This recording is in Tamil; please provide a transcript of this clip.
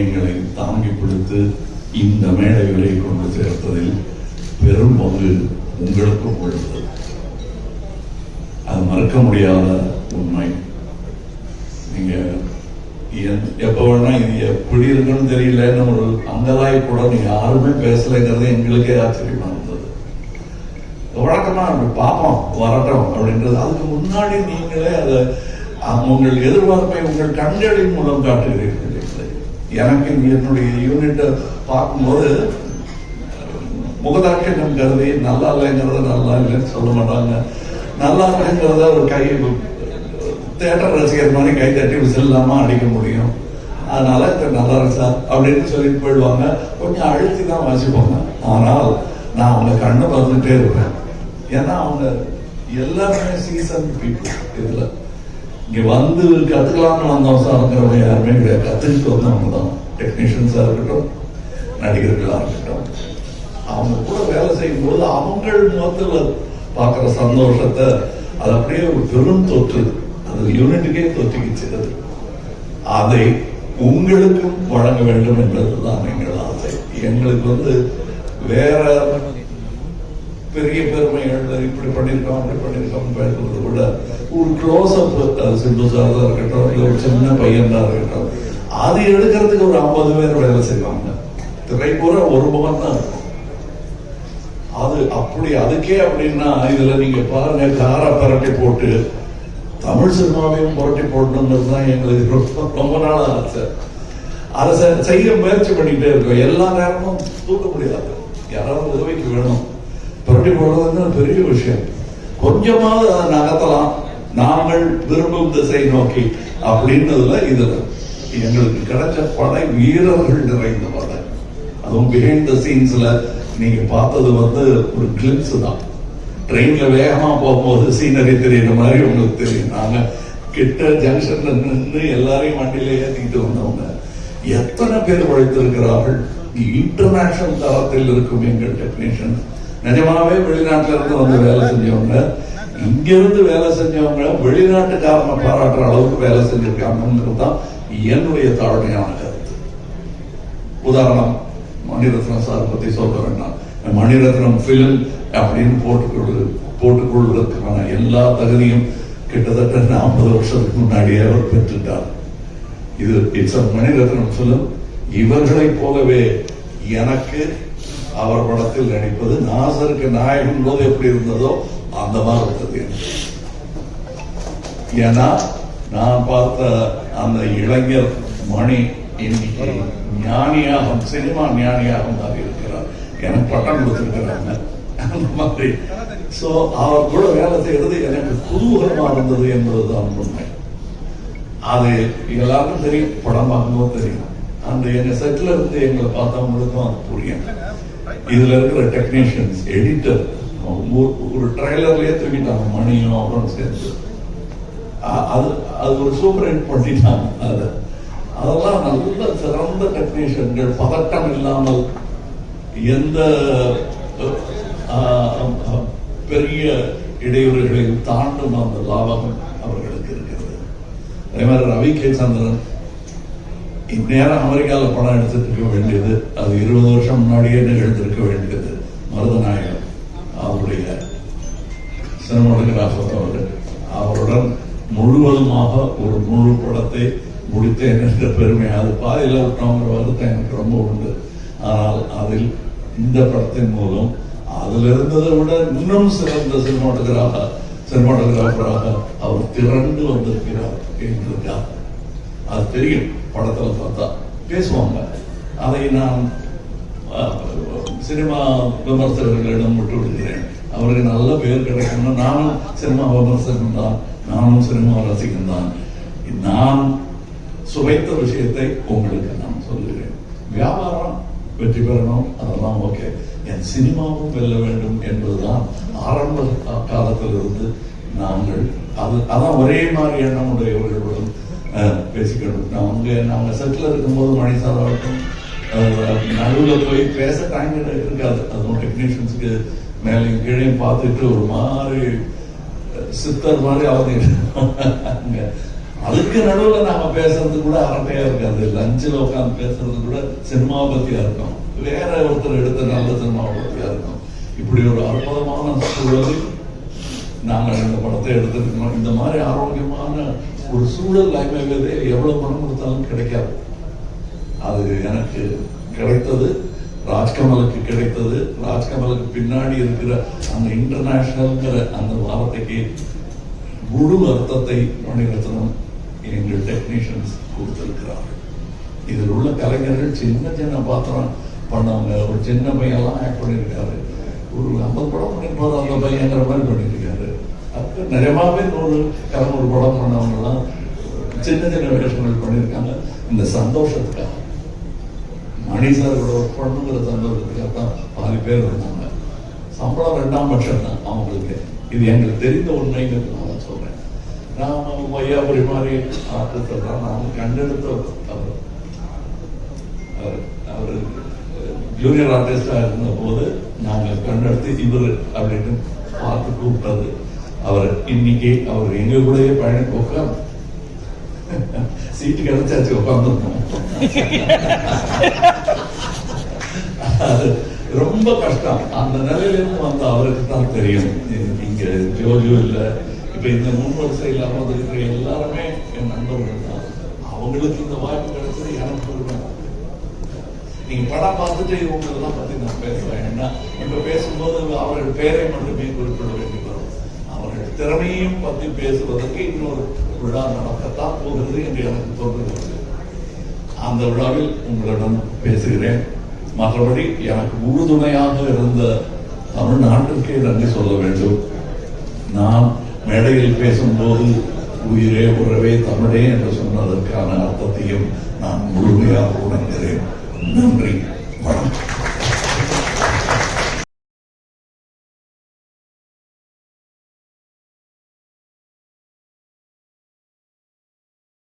எங்களை தாங்கி பிடித்து இந்த மேடைகளை கொண்டு சேர்த்ததில் பெரும் பங்கு உங்களுக்கும் உள்ளது. அது மறக்க முடியாத உண்மை. நீங்க எப்ப வேணா இது எப்படி இருக்குன்னு தெரியலன்னு ஒரு அங்கதாய் கூட நீங்க யாருமே பேசலைங்கிறது எங்களுக்கே ஆச்சரியமா இருந்தது. வழக்கமா பார்ப்போம் வரட்டும் அப்படின்றது. அதுக்கு முன்னாடி நீங்களே அதை உங்கள் எதிர்பார்ப்பை உங்கள் கண்களின் மூலம் காட்டுகிறீர்கள் எனக்கு என்னுடைய யூனிட்டை பார்க்கும்போது முகதாட்சணம் கருதி நல்லா இல்லைங்கிறத நல்லா இல்லைன்னு சொல்ல மாட்டாங்க. நல்லா இல்லைங்கிறத ஒரு கை தேட்டர் ரசிகர் மாதிரி கை தட்டி விசில் அடிக்க முடியும். அதனால இது நல்லா இருக்கு சார் அப்படின்னு சொல்லிட்டு போயிடுவாங்க. கொஞ்சம் அழுத்தி தான் வாசிப்பாங்க. ஆனால் நான் அவங்க கண்ணை பார்த்துட்டே இருப்பேன். ஏன்னா அவங்க எல்லாருமே சீசன் பீப்புள் இதில். இங்க வந்து கத்துக்கலாம்னு வந்தோம் சார்ங்கிறவங்க யாருமே கிடையாது. கத்துக்கிட்டு வந்தவங்க தான். டெக்னீஷியன்ஸா இருக்கட்டும் நடிகர்களா இருக்கட்டும். அவங்க கூட வேலை செய்யும் போது அவங்கள் முகத்துல பார்க்குற சந்தோஷத்தை அது அப்படியே ஒரு பெரும் தொற்று. அது யூனிட்டுக்கே தொற்றிக்கிச்சு அது. அதை உங்களுக்கும் வழங்க வேண்டும் என்பதுதான் எங்கள் ஆசை. எங்களுக்கு வந்து வேற பெரிய பெருமைகள் இப்படி பண்ணியிருக்கோம் அப்படி பண்ணியிருக்கோம் பேசுறது கூட ஒரு க்ளோஸ் அப் சிந்து இருக்கட்டும் இல்லை ஒரு சின்ன பையன் தான் இருக்கட்டும். அது எடுக்கிறதுக்கு ஒரு ஐம்பது பேர் வேலை செய்வாங்க. திரை பூரா ஒரு முகம் தான் இருக்கும். அது அப்படி அதுக்கே அப்படின்னா இதுல நீங்க பாருங்க காரை பரட்டி போட்டு தமிழ் சினிமாவையும் புரட்டி போடணுங்கிறது தான் எங்களுக்கு ரொம்ப ரொம்ப நாள் ஆசை. அதை செய்ய முயற்சி பண்ணிக்கிட்டே இருக்கோம். எல்லா நேரமும் தூக்க முடியாது யாராவது உதவிக்கு வேணும். புரட்டி போடுறதுன்னு பெரிய விஷயம். கொஞ்சமாவது அதை நகர்த்தலாம். நாங்கள் விரும்பும் திசை நோக்கி அப்படின்றதுல இதுல. எங்களுக்கு கிடைச்ச படை வீரர்கள் நிறைந்த படை. அதுவும் பிஹைண்ட் த சீன்ஸ்ல நீங்க பார்த்தது வந்து ஒரு கிளிப்ஸ் தான். ட்ரெயின்ல வேகமா போகும்போது சீனரி தெரியுற மாதிரி உங்களுக்கு தெரியும். நாங்க கிட்ட ஜங்ஷன்ல நின்று எல்லாரையும் வண்டியில ஏத்திக்கிட்டு வந்தவங்க. எத்தனை பேர் உழைத்திருக்கிறார்கள்? இன்டர்நேஷனல் தரத்தில் இருக்கும் எங்கள் டெக்னீஷியன் நிஜமாவே வெளிநாட்டுல இருந்து வந்து வேலை செஞ்சவங்க இங்க இருந்து வேலை செஞ்சவங்க வெளிநாட்டுக்காரங்க பாராட்டுற அளவுக்கு வேலை செஞ்சிருக்காங்கிறது தான் என்னுடைய தாழ்மையான கருத்து. உதாரணம் மணிரத்னம் சார் பத்தி சொல்ல வேண்டாம். மணிரத்னம் பிலிம் அப்படின்னு போட்டுக்கொள்ளு போட்டுக்கொள்வதற்கான எல்லா தகுதியும் கிட்டத்தட்ட நாற்பது வருஷத்துக்கு முன்னாடியே அவர் பெற்றுட்டார். இது இட்ஸ் மணிரத்னம் பிலிம் இவர்களைப் போலவே எனக்கு அவர் படத்தில் நடிப்பது நாசருக்கு நாயகன் போது எப்படி இருந்ததோ அந்த மாதிரி இருந்தது ஏன்னா நான் பார்த்த அந்த இளைஞர் மணி இன்னைக்கு ஞானியாக சினிமா ஞானியாக மாறி இருக்கிறார். எனக்கு பட்டம் கொடுத்திருக்கிறாங்க. அந்த மாதிரி. சோ அவர் கூட வேலை செய்யறது எனக்கு குதூகலமா இருந்தது என்பதுதான் உண்மை. அது எல்லாருக்கும் தெரியும் படம் பார்க்கும்போது தெரியும். அந்த எங்க செட்ல இருந்து எங்களை பார்த்தவங்களுக்கும் அது புரியும். இதுல இருக்கிற டெக்னீஷியன்ஸ் எடிட்டர் ஒரு ட்ரைலர்லயே தூக்கிட்டாங்க மணியும் அப்புறம் சேர்ந்து. அது அது ஒரு சூப்பர் ஹிட் பண்ணிட்டாங்க அது. அதெல்லாம் நல்ல சிறந்த டெக்னீஷியன்கள் பதட்டம் இல்லாமல் எந்த அஹ், பெரிய இடையூறுகளையும் தாண்டும் அந்த லாபம் அவர்களுக்கு இருக்கிறது. அதே மாதிரி ரவி கே சந்திரன் இந்நேரம் அமெரிக்காவில் படம் எடுத்துருக்க வேண்டியது அது இருபது வருஷம் முன்னாடியே நிகழ்ந்திருக்க வேண்டியது. மருதநாயகன் அவருடைய சினிமாட்டோகிராஃபர் அவர்கள். அவருடன் முழுவதுமாக ஒரு முழு படத்தை முடித்தேன் என்ற பெருமை. அது பாதையில் விட்டோங்கிற வருத்தம் எனக்கு ரொம்ப உண்டு. ஆனால் அதில் இந்த படத்தின் மூலம் அதில் இருந்ததை விட இன்னும் சிறந்த சினிமாட்டோகிராஃபர் சினிமாட்டோகிராஃபராக அவர் திரண்டு வந்திருக்கிறார் என்று அது தெரியும். படத்துல பார்த்தா பேசுவாங்க. அதை நான் சினிமா விமர்சகர்களிடம் விட்டு விடுகிறேன் அவருக்கு நல்ல பேர் கிடைக்கணும்னா நானும் சினிமா விமர்சகன் தான். நானும் சினிமா ரசிகன் தான். நான் சுவைத்த விஷயத்தை உங்களுக்கு நான் சொல்லுகிறேன் வியாபாரம் வெற்றி பெறணும். அதெல்லாம் ஓகே. என் சினிமாவும் வெல்ல வேண்டும் என்பதுதான் ஆரம்ப காலத்திலிருந்து நாங்கள் அது அதான் ஒரே மாதிரி எண்ணம் உடையவர்களுடன் அஹ், பேசிக்கணும் நம்ம நாங்க செட்டில் இருக்கும்போது மணி சார் நடுவில் போய் பேச டைம் இருக்காது. அதுவும் டெக்னீஷியன்ஸுக்கு மேலேயும் கீழே பார்த்துட்டு ஒரு மாதிரி சித்தர் மாதிரி அவங்க அதுக்கு நடுவில் நாம பேசுறது கூட அரட்டையா இருக்காது. லஞ்சில் உட்காந்து பேசுறது கூட சினிமா பத்தியா இருக்கும். வேற ஒருத்தர் எடுத்த நல்ல சினிமா பத்தியா இருக்கும். இப்படி ஒரு அற்புதமான சூழலில் நாங்கள் இந்த படத்தை எடுத்துருக்கணும் இந்த மாதிரி ஆரோக்கியமான ஒரு சூழல் அமைவதே எவ்வளவு பணம் கொடுத்தாலும் கிடைக்காது. அது எனக்கு கிடைத்தது ராஜ்கமலுக்கு கிடைத்தது. ராஜ்கமலுக்கு பின்னாடி இருக்கிற அந்த இன்டர்நேஷனல்ங்கிற அந்த வார்த்தைக்கு முழு அர்த்தத்தை மணிரத்னம் எங்கள் டெக்னீஷியன்ஸ் கொடுத்திருக்கிறார்கள். இதில் உள்ள கலைஞர்கள் சின்ன சின்ன பாத்திரம் பண்ணவங்க ஒரு சின்ன பையன்லாம் ஆக்ட் பண்ணியிருக்காரு. ஐம்பது படம் பண்ணிருப்பாரு அந்த பையங்கிற மாதிரி பண்ணியிருக்காரு அதுக்கு நிறையவே நூறு இரநூறு படம் பண்ணவங்கலாம் சின்ன சின்ன வேஷங்கள் பண்ணியிருக்காங்க. இந்த சந்தோஷத்துக்காக. மணி சார் ஒர்க் பண்ணுங்கிற சந்தோஷத்துக்காக தான் பாதி பேர் இருந்தாங்க சம்பளம் ரெண்டாம் பட்சம் தான் அவங்களுக்கு. இது எங்களுக்கு தெரிந்த உண்மைங்கிறது நான் சொல்றேன். நான் வையாபுரி மாதிரி ஆர்டிஸ்டர் தான் நான் கண்டெடுத்த அவர். அவர் அவர் ஜூனியர் ஆர்டிஸ்டா இருந்த போது நாங்கள் கண்டெடுத்து இவர் அப்படின்னு பார்த்து கூப்பிட்டது. அவர் இன்னைக்கு அவர் எங்க கூடயே பயணி உட்காந்து சீட்டு கிடைச்சாச்சு உட்காந்துருக்கோம் அது ரொம்ப கஷ்டம். அந்த நிலையிலிருந்து வந்த அவருக்கு தான் தெரியும். இங்க ஜோஜோ இல்ல. இப்ப இந்த மூணு வருஷம் இல்லாம இருக்கிற எல்லாருமே என் நண்பர்கள் தான். அவங்களுக்கு இந்த வாய்ப்பு நீங்க படம் பார்த்துட்டு இவங்களெல்லாம் பத்தி நான் பேசுறேன். ஏன்னா இப்ப பேசும்போது அவர்கள் பேரை மட்டுமே குறிப்பிட வேண்டி வரும். அவர்கள் திறமையும் பத்தி பேசுவதற்கு இன்னொரு விழா நடக்கத்தான் போகிறது என்று எனக்கு தோன்றுகிறது. அந்த விழாவில் உங்களிடம் பேசுகிறேன். மற்றபடி எனக்கு உறுதுணையாக இருந்த தமிழ்நாட்டிற்கே நன்றி சொல்ல வேண்டும். நான் மேடையில் பேசும்போது உயிரே உறவே தமிழே என்று சொன்னதற்கான அர்த்தத்தையும் நான் முழுமையாக உணர்கிறேன். நன்றி வணக்கம்